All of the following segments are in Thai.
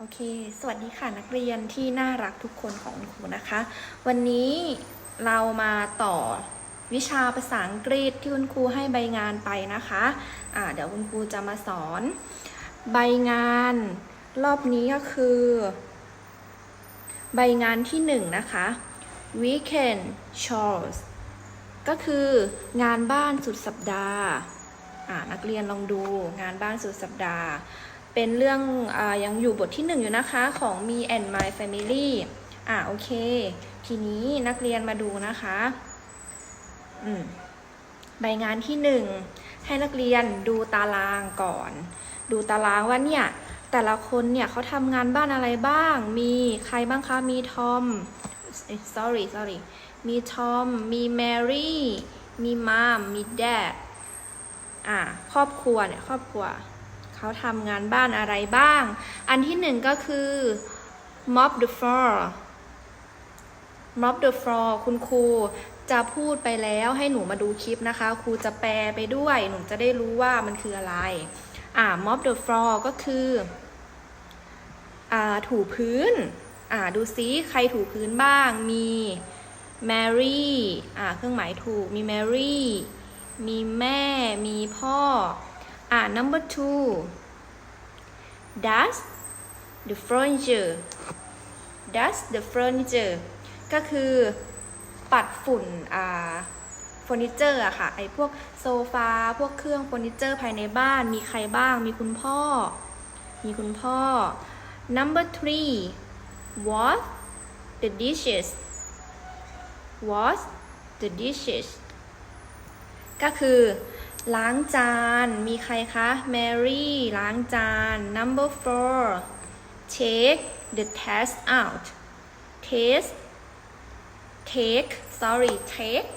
โอเค สวัสดีค่ะนักเรียนที่น่ารักทุกคนของครูนะคะ วันนี้เรามาต่อวิชาภาษาอังกฤษที่คุณครูให้ใบงานไปนะคะอ่าเดี๋ยวคุณครูจะมาสอน ใบงานรอบนี้ก็คือ ใบงานที่หนึ่งนะคะ weekend chores ก็คืองานบ้านสุดสัปดาห์อ่านักเรียนลองดูงานบ้านสุดสัปดาห์ เป็นเรื่องอยังอยู่บทที่หนึ่งอยู่นะคะของ Me and My Family อ่าโอเค ทีนี้นักเรียนมาดูนะคะอืมใบงานที่หนึ่งให้นักเรียนดูตารางก่อน ดูตารางว่าเนี่ยแต่ละคนเนี่ยเขาทำงานบ้านอะไรบ้าง มีใครบ้างคะ มีทอมเอ้ย sorry sorry มีทอม มีแมรี่ มีมาม มีแดด อ่า ครอบครัวเนี่ย ครอบครัว เขาทำงานบ้านอะไรบ้าง อันที่หนึ่งก็คือ mop the floor mop the floor คุณครูจะพูดไปแล้วให้หนูมาดูคลิปนะคะ ครูจะแปลไปด้วย หนูจะได้รู้ว่ามันคืออะไร อ่า mop the floor ก็คืออ่าถูพื้น อ่าดูซิใครถูพื้นบ้าง มีแมรี่อ่าเครื่องหมายถูก มีแมรี่มีแม่ มีพ่อ อ่า number two dust the furniture dust the furniture ก็คือปัดฝุ่นอ่าเฟอร์นิเจอร์อะค่ะ ไอพวกโซฟา พวกเครื่องเฟอร์นิเจอร์ภายในบ้าน มีใครบ้าง มีคุณพ่อ มีคุณพ่อ number three wash the dishes wash the dishes ก็คือ ล้างจาน มีใครคะแมรี่ล้างจาน number four take the trash out take take sorry take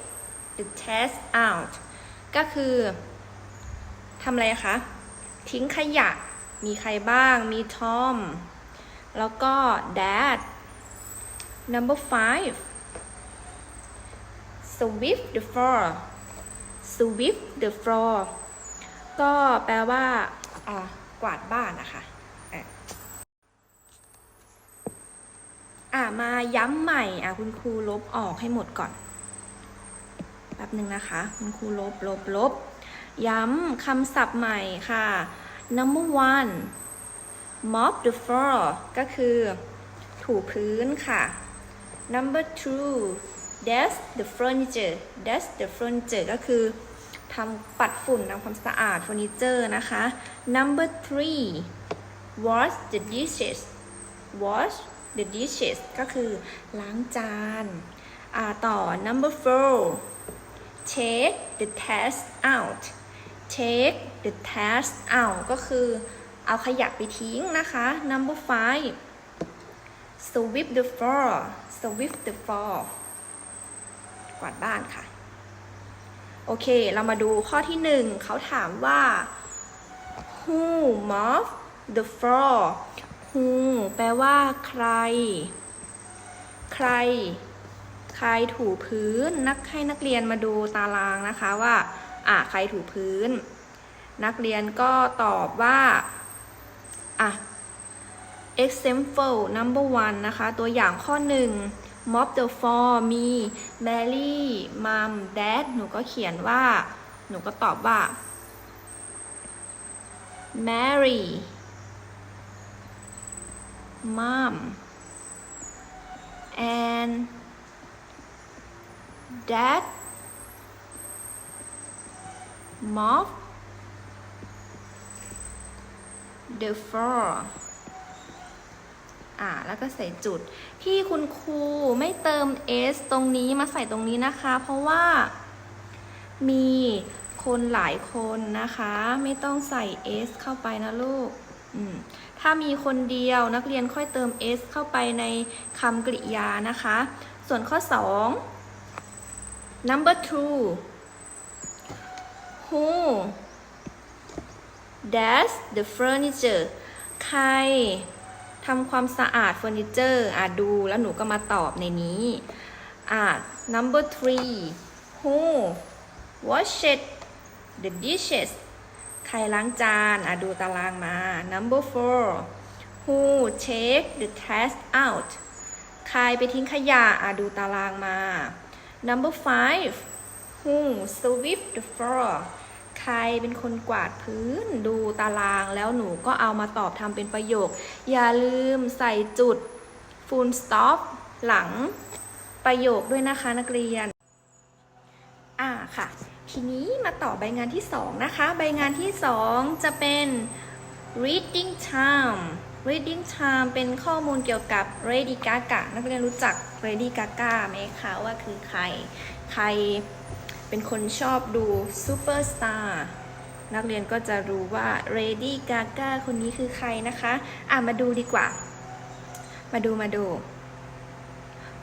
the trash out ก็คือทำอะไรคะ ทิ้งขยะ มีใครบ้าง มีทอม แล้วก็ dad number five sweep the floor sweep the floor ก็แปลว่า กวาดบ้านนะคะอะอะมาย้ำใหม่อะคุณครูลบออกให้หมดก่อนแป๊บหนึ่งนะคะ คุณครูลบลบลบ ย้ำคำศัพท์ใหม่ค่ะ number one mop the floor ก็คือ ถูพื้นค่ะ number two dust the furniture dust the furniture ก็คือ ทำปัดฝุ่นทำความสะอาดเฟอร์นิเจอร์นะคะ number three wash the dishes wash the dishes ก็คือล้างจานอ่าต่อ number four take the trash out take the trash out ก็คือเอาขยะไปทิ้งนะคะ number five sweep the floor sweep the floor กวาดบ้านค่ะ โอเค เรามาดูข้อที่หนึ่งเขาถามว่า who mop the floor who แปลว่าใคร ใคร ใครถูพื้น นักให้นักเรียนมาดูตารางนะคะว่า อะ ใครถูพื้น นักเรียนก็ตอบว่า อะ example number one นะคะ ตัวอย่างข้อ หนึ่ง mop the floor มี Mary mom dad หนูก็เขียนว่า หนูก็ตอบว่า Mary mom and dad mop the floor อ่าแล้วก็ใส่จุดที่คุณครูไม่เติม s ตรงนี้มาใส่ตรงนี้นะคะ เพราะว่ามีคนหลายคนนะคะ ไม่ต้องใส่ s เข้าไปนะลูกถ้ามีคนเดียวนักเรียนค่อยเติม s เข้าไปในคำกริยานะคะ ส่วนข้อ 2 number two who does the furniture ใคร ทำความสะอาดเฟอร์นิเจอร์อะดูแล้วหนูก็มาตอบในนี้อะ number three who washed the dishes ใครล้างจานอะดูตารางมา number four who take the trash out ใครไปทิ้งขยะอะดูตารางมา number five who sweep the floor รเป็นคนกวาดพื้นดูตารางแล้วหนูก็เอามาตอบทำเป็นประโยค อย่าลืมใส่จุด full stop หลังประโยคด้วยนะคะนักเรียน อ่าค่ะ ทีนี้มาต่อใบงานที่ 2 นะคะ ใบงานที่ 2 จะเป็น reading time reading time เป็นข้อมูลเกี่ยวกับ Lady Gaga นักเรียนรู้จัก Lady Gaga ไหมคะว่าคือใคร ใคร เป็นคนชอบดู Superstar นักเรียนก็จะรู้ว่า Lady Gaga คนนี้คือใครนะคะ อะมาดูดีกว่า มาดูมาดู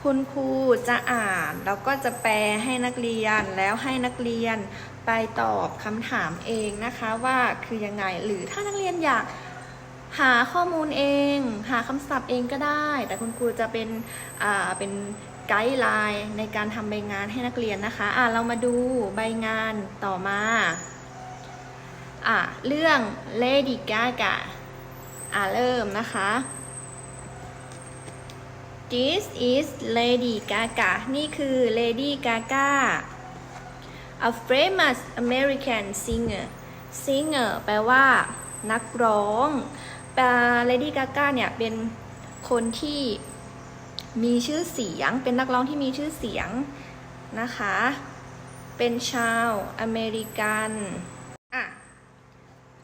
คุณครูจะอ่านแล้วก็จะแปลให้นักเรียนแล้วให้นักเรียนไปตอบคำถามเองนะคะว่าคือยังไงหรือถ้านักเรียนอยากหาข้อมูลเอง หาคำศัพท์เองก็ได้ แต่คุณครูจะเป็นอ่าเป็น ไกด์ไลน์ในการทำใบงานให้นักเรียนนะคะ อ่าเรามาดูใบงานต่อมา อ่าเรื่อง Lady Gaga อ่าเริ่มนะคะ This is Lady Gaga นี่คือ Lady Gaga a famous American singer singer แปลว่า นักร้องแปล Lady Gaga เนี่ยเป็นคนที่ มีชื่อเสียง เป็นนักร้องที่มีชื่อเสียงนะคะ เป็นชาวอเมริกันอะ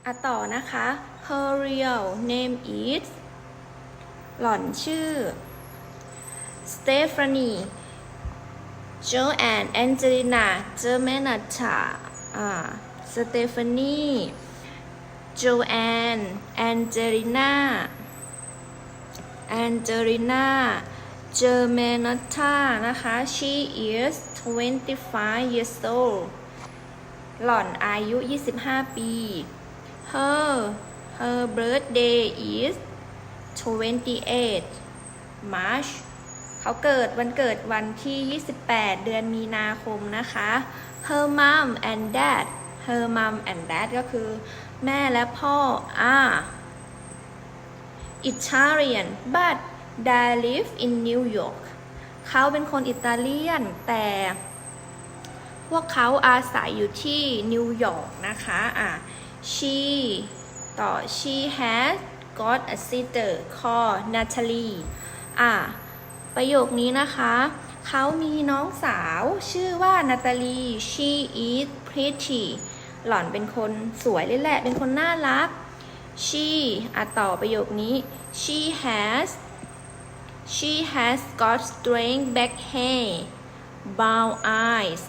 อะต่อนะคะ her real name is หล่อนชื่อ Stephanie Joanne Angelina Germanata อ่า Stephanie Joanne Angelina Angelina Germanata นะคะ she is 25 years old หล่อนอายุ 25 ปี her her birthday is 28 March เขาเกิดวันเกิดวันที่ 28 เดือนมีนาคมนะคะ her mom and dad her mom and dad ก็คือ แม่และพ่อ are Italian but they live in New York เขาเป็นคนอิตาเลียน แต่พวกเขาอาศัยอยู่ที่นิวยอร์กนะคะอะ she ต่อ she has got a sister called Natalie อะ ประโยคนี้นะคะ เขามีน้องสาวชื่อว่านาตาลี she is pretty หล่อนเป็นคนสวยเลยแหละ เป็นคนน่ารัก she อะต่อประโยคนี้ she has she has got straight back hair brown eyes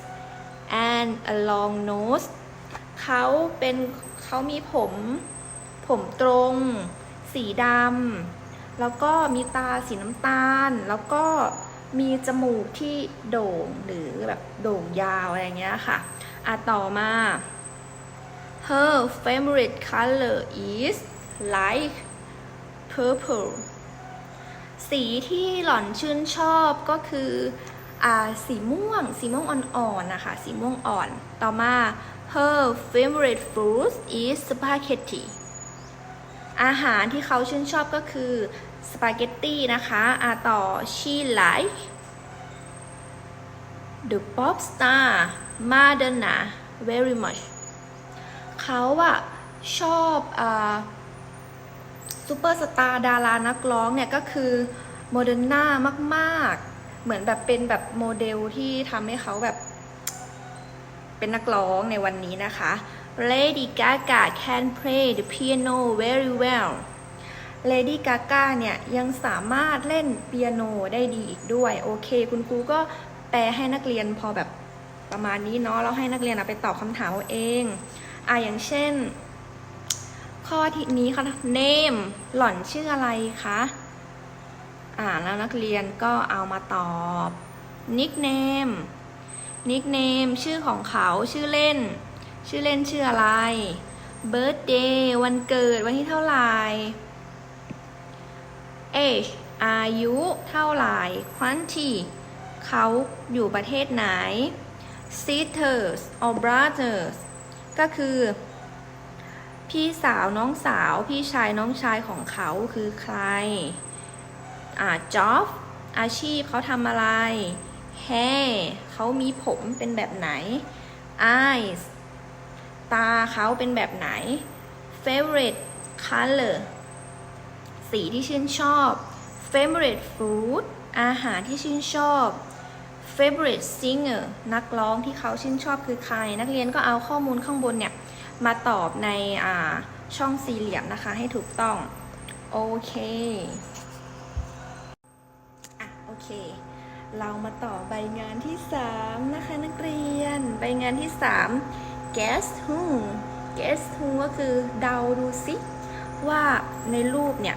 and a long nose เขาเป็นเขามีผม ผมตรง สีดำแล้วก็มีตาสีน้ำตาล แล้วก็มีจมูกที่โด่งหรือแบบโด่งยาวอะไรเงี้ยค่ะ อะต่อมา her favorite color is light purple สีที่หล่อนชื่นชอบก็คืออสีม่วง สีม่วงอ่อนๆนะคะ สีม่วงอ่อน ต่อมา her favorite food is spaghetti อาหารที่เขาชื่นชอบก็คือสปาเกตตี้นะคะอาต่อ she like the pop star Madonna very much เขาอะชอบอ ซูเปอร์สตาร์ดารานักร้องเนี่ยก็คือโมเดอร์นามากๆ เหมือนแบบเป็นแบบโมเดลที่ทำให้เขาแบบ เป็นนักร้องในวันนี้นะคะ Lady Gaga can play the piano very well Lady Gaga เนี่ยยังสามารถเล่นเปียโนได้ดีอีกด้วย โอเค คุณครูก็แปลให้นักเรียนพอแบบประมาณนี้เนาะแล้วให้นักเรียนเอาไปตอบคำถามเอาเองอะอย่างเช่น ข้อที่นี้ค่ะ name หล่อนชื่ออะไรคะ อ่าแล้วนักเรียนก็เอามาตอบ nickname nickname ชื่อของเขาชื่อเล่น ชื่อเล่นชื่ออะไร birthday วันเกิดวันที่เท่าไหร่ age อายุเท่าไหร่ quantity เขาอยู่ประเทศไหน sisters or brothers ก็คือ พี่สาวน้องสาว พี่ชายน้องชายของเขาคือใคร อ่า job อาชีพเขาทำอะไร hair เขามีผมเป็นแบบไหน eyes ตาเขาเป็นแบบไหน favorite color สีที่ชื่นชอบ favorite food อาหารที่ชื่นชอบ favorite singer นักร้องที่เขาชื่นชอบคือใคร นักเรียนก็เอาข้อมูลข้างบนเนี่ย มาตอบในช่องสี่เหลี่ยมนะคะ ให้ถูกต้อง โอเคอะโอเค เรามาต่อใบงานที่3นะคะนักเรียน ใบงานที่3 guess who guess who ก็คือเดาดูสิว่าในรูปเนี่ย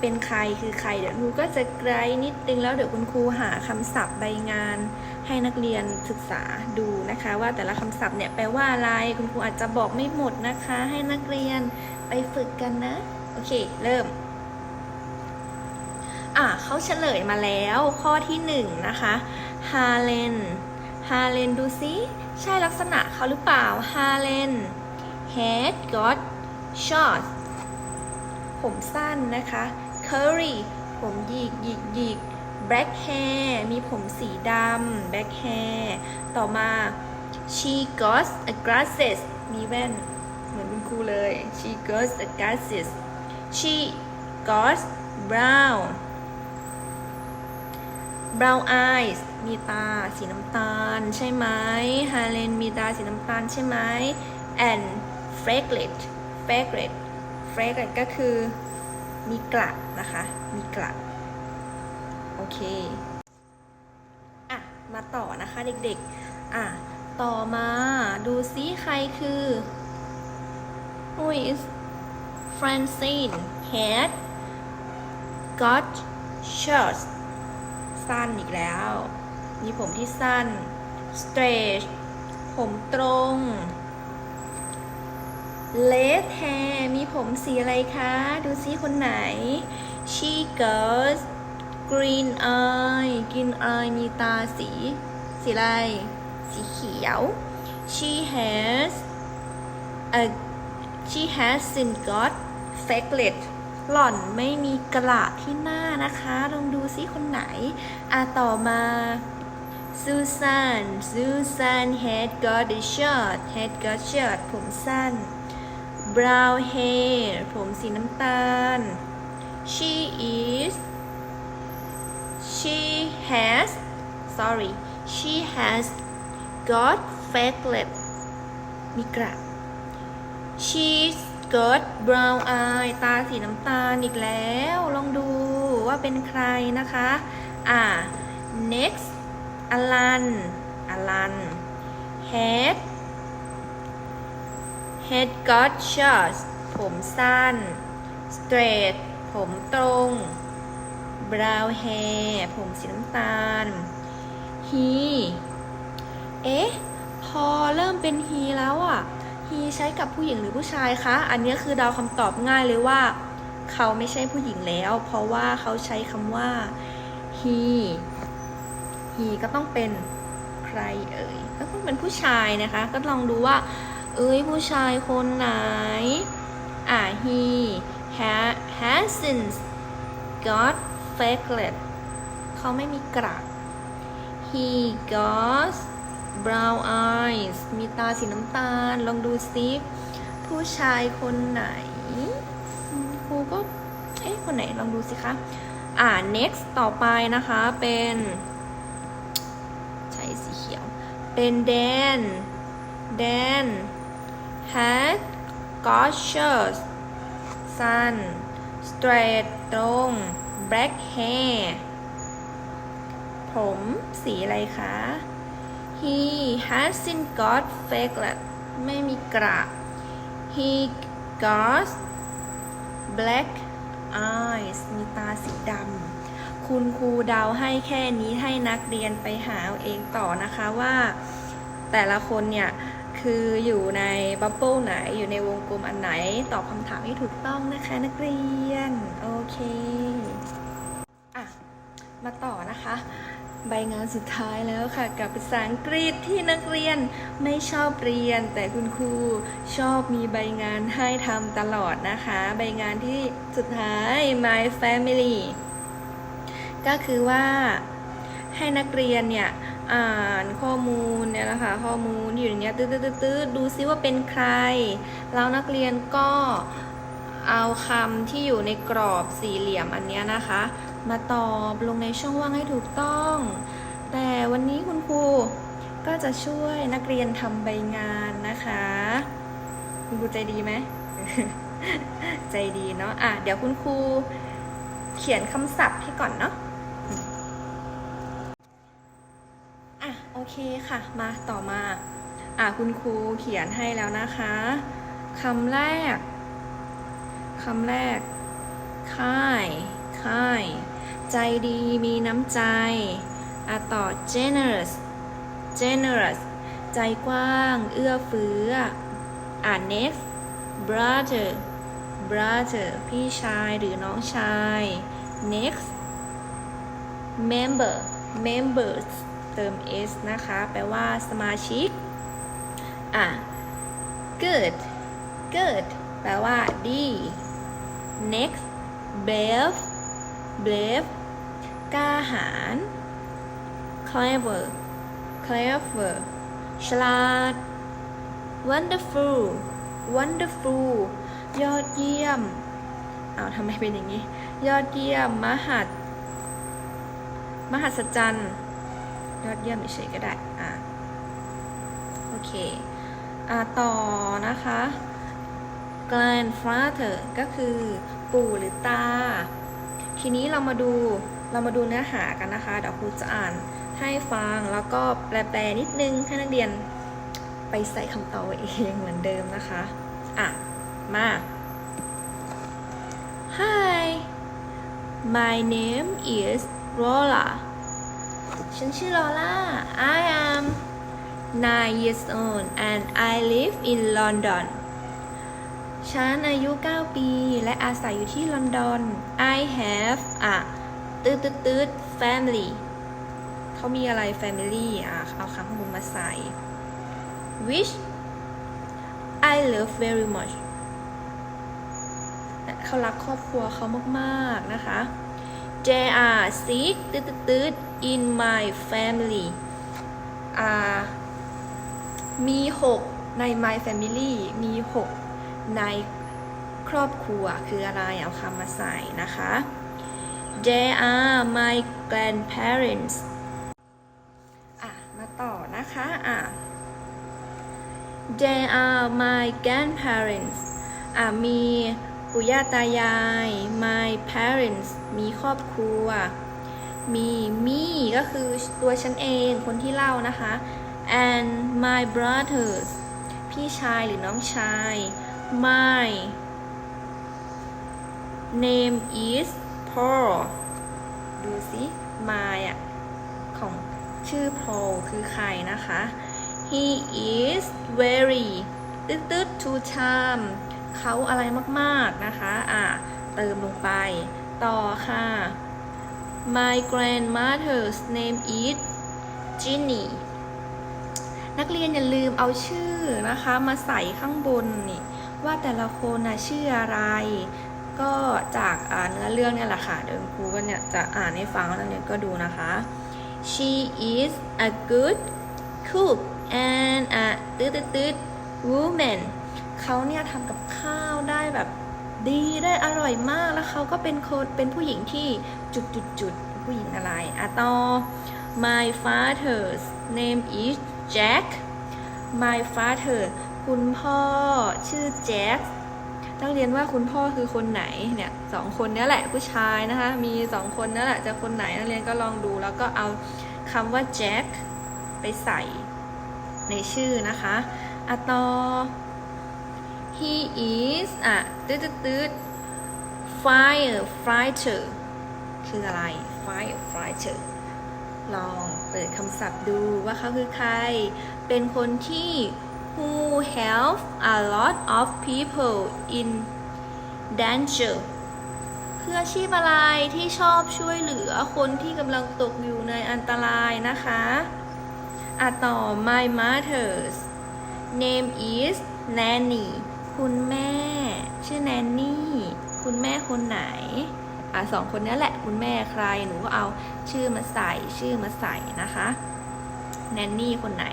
เป็นใครคือใครเดี๋ยวครูก็จะไกลนิดนึงแล้วเดี๋ยวคุณครูหาคำศัพท์ใบงาน ให้นักเรียนศึกษาดูนะคะ ว่าแต่ละคำศัพท์เนี่ยแปลว่าอะไรคุณครูอาจจะบอกไม่หมดนะคะ ให้นักเรียนไปฝึกกันนะ โอเค เริ่มอะเขาเฉลยมาแล้วข้อที่หนึ่งนะคะฮาเลนฮาเลนดูซิใช่ลักษณะเขาหรือเปล่าฮาเลน head got short ผมสั้นนะคะ curly ผมหยิกหยิกหยิก black hair มีผมสีดำ black hair ต่อมา she got a glasses มีแว่น เหมือนคุณครูเลย she got a glasses she got brown brown eyes มีตาสีน้ำตาล ใช่ไหม ฮาเลนมีตาสีน้ำตาลใช่ไหม and frecklet frecklet frecklet ก็คือมีกระนะคะ มีกระ เคอะมาต่อนะคะเด็กๆ อะต่อมาดูซิใครคือ who is Francine had got short สั้นอีกแล้ว มีผมที่สั้น straight ผมตรง let hair มีผมสีอะไรคะ ดูซิคนไหน she got green eye green eye มีตาสี สีอะไร สีเขียว she has a she hasn't got frecklet หล่อนไม่มีกระที่หน้านะคะ ลองดูซิคนไหน อะต่อมา Susan Susan had got a short had got short ผมสั้น brown hair ผมสีน้ำตาล she is she has sorry she has got frecklet มีกระ she's got brown eye ตาสีน้ำตาลอีกแล้ว ลองดูว่าเป็นใครนะคะ อ่า next อลัน อลัน head head got short ผมสั้น straight ผมตรง brown hair ผมสีน้ำตาล he เอ๊ะ พอเริ่มเป็น he แล้วอะ he ใช้กับผู้หญิงหรือผู้ชายคะ อันนี้คือเดาคำตอบง่ายเลยว่า เขาไม่ใช่ผู้หญิงแล้ว เพราะว่าเขาใช้คำว่า he he ก็ต้องเป็นใครเอ่ย ก็ต้องเป็นผู้ชายนะคะ ก็ลองดูว่า เอ้ยผู้ชายคนไหน อ่า he ha hasn't got frecklet เขาไม่มีกระ he got brown eyes มีตาสีน้ำตาล ลองดูซิผู้ชายคนไหน ครูก็ เอ๊ะ คนไหน ลองดูสิคะ อ่า next ต่อไปนะคะ เป็น ใช้สีเขียว เป็น Dan Dan had got short สั้น straight ตรง black hair ผมสีอะไรคะ he hasn't got frecklet ไม่มีกระ he got black eyes มีตาสีดำ คุณครูเดาให้แค่นี้ให้นักเรียนไปหาเอาเองต่อนะคะว่า แต่ละคนเนี่ย คืออยู่ในบับเบิลไหนอยู่ในวงกลมอันไหน ตอบคำถามให้ถูกต้องนะคะนักเรียน โอเคอะมาต่อนะคะ ใบงานสุดท้ายแล้วค่ะ กับภาษาอังกฤษที่นักเรียนไม่ชอบเรียน แต่คุณครูชอบมีใบงานให้ทำตลอดนะคะ ใบงานที่สุดท้าย my family ก็คือว่าให้นักเรียนเนี่ย อ่านข้อมูลเนี่ยนะคะข้อมูลอยู่ในเนี้ยตื้อๆๆๆดูซิว่าเป็นใคร แล้วนักเรียนก็เอาคำที่อยู่ในกรอบสี่เหลี่ยมอันเนี้ยนะคะ มาตอบลงในช่องว่างให้ถูกต้อง แต่วันนี้คุณครูก็จะช่วยนักเรียนทำใบงานนะคะ คุณครูใจดีไหมใจดีเนาะอะเดี๋ยวคุณครูเขียนคำศัพท์ให้ก่อนเนาะ อะ โอ เคค่ะ มาต่อมา อะคุณครูเขียนให้แล้วนะคะคำแรกคำแรก ค่าย ค่าย ใจดีมีน้ำใจ อะต่อ generous generous ใจกว้าง เอื้อเฟื้อ อะ next brother brother พี่ชายหรือน้องชาย next member members เติม s นะคะ แปลว่าสมาชิก อะ good good แปลว่าดี next brave brave กล้าหาญ clever clever ฉลาด wonderful wonderful ยอดเยี่ยม เอาทำไมเป็นอย่างนี้ ยอดเยี่ยม มหัศมหัศจรรย์ ยอดเยี่ยมเฉยก็ได้อะโอเคอะต่อนะคะ grandfather ก็คือปู่หรือตา ทีนี้เรามาดูเรามาดูเนื้อหากันนะคะ เดี๋ยวครูจะอ่านให้ฟังแล้วก็แปลๆนิดนึงให้นักเรียนไปใส่คำตอบเองเหมือนเดิมนะคะ อะ มา Hi my name is Rola ฉันชื่อลอล่า I am nine years old and I live in London ฉันอายุ 9 ปี และอาศัยอยู่ที่ลอนดอน I have a ตืดตืดตืด family เขามีอะไร family อะ เอาคำข้างบนมาใส่ which I love very much เขารักครอบครัวเขามาก ๆ นะคะ There are six ตืดตืด in my family อ่ามีหกใน my family มีหกในครอบครัวคืออะไรเอาคำมาใส่นะคะ They are my grandparents อะ มาต่อนะคะอะ They are my grandparents อะ มีปู่ย่าตายาย my parents มีครอบครัว มี me ก็คือตัวฉันเองคนที่เล่านะคะ and my brothers พี่ชายหรือน้องชาย my name is Paul ดูสิ my อะ ของชื่อ Paul คือใครนะคะ he is very ตึ๊ดตึ๊ด to charm เขาอะไรมากๆนะคะ อะ เติมลงไป ต่อค่ะ my grandmother's name is Ginny นักเรียนอย่าลืมเอาชื่อนะคะ มาใส่ข้างบนนี่ว่าแต่ละคนนะชื่ออะไร ก็จากเนื้อเรื่องเนี่ยแหละค่ะ เดี๋ยวครูก็เนี่ยจะอ่านให้ฟังแล้วนักเรียนก็ดูนะคะ she is a good cook and a ตืดตืดตืด woman เขาเนี่ยทำกับข้าวได้แบบ ดีได้อร่อยมากแล้วเขาก็เป็นคนเป็นผู้หญิงที่จุดจุดจุดผู้หญิงอะไรอะต่อ my father's name is Jack my father คุณพ่อชื่อแจ็คนักเรียนว่าคุณพ่อคือคนไหนเนี่ยสองคนนี้แหละผู้ชายนะคะ มีสองคนนั่นแหละจะคนไหนนักเรียนก็ลองดูแล้วก็เอาคำว่าแจ็คไปใส่ในชื่อนะคะอะต่อ he is อะตืดตืดตืด firefighter คืออะไร firefighter ลองเปิดคำศัพท์ดูว่าเขาคือใคร เป็นคนที่ who help a lot of people in danger คืออาชีพอะไรที่ชอบช่วยเหลือคนที่กำลังตกอยู่ในอันตรายนะคะอะต่อ my mother's name is nanny คุณแม่ ชื่อแนนนี่ คุณแม่คนไหน อะสองคนนี้แหละคุณแม่ใครหนูก็เอาชื่อมาใส่ชื่อมาใส่นะคะแนนนี่คนไหน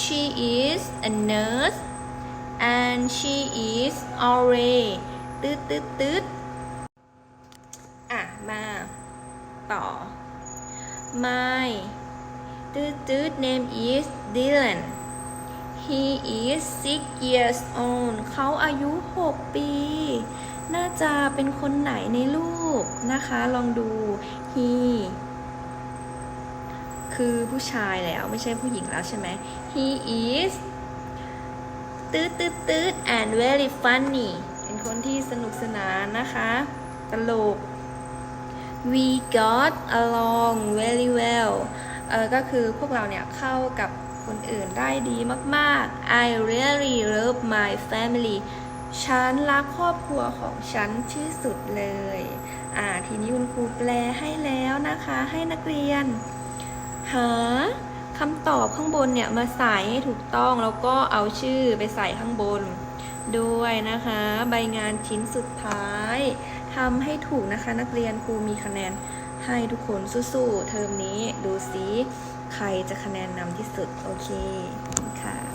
she is a nurse and she is already ตืดตืดตืดอะ มาต่อ my ตืดตืด name is Dylan he is six years old เขาอายุ 6 ปี น่าจะเป็นคนไหนในรูปนะคะ ลองดู he คือผู้ชายแล้วไม่ใช่ผู้หญิงแล้วใช่ไหม he is ตืดตืดตืด and very funny เป็นคนที่สนุกสนานนะคะ ตลก we got along very well เออก็คือพวกเราเนี่ยเข้ากับ คนอื่นได้ดีมากๆ I really love my family ฉันรักครอบครัวของฉันที่สุดเลย อ่า ทีนี้คุณครูแปลให้แล้วนะคะ ให้นักเรียน หาคำตอบข้างบนเนี่ยมาใส่ให้ถูกต้อง แล้วก็เอาชื่อไปใส่ข้างบน ด้วยนะคะ ใบงานชิ้นสุดท้ายทำให้ถูกนะคะ นักเรียนครูมีคะแนนให้ทุกคนสู้ๆเทอมนี้ดูซิ ใครจะคะแนนนำที่สุด โอเคค่ะ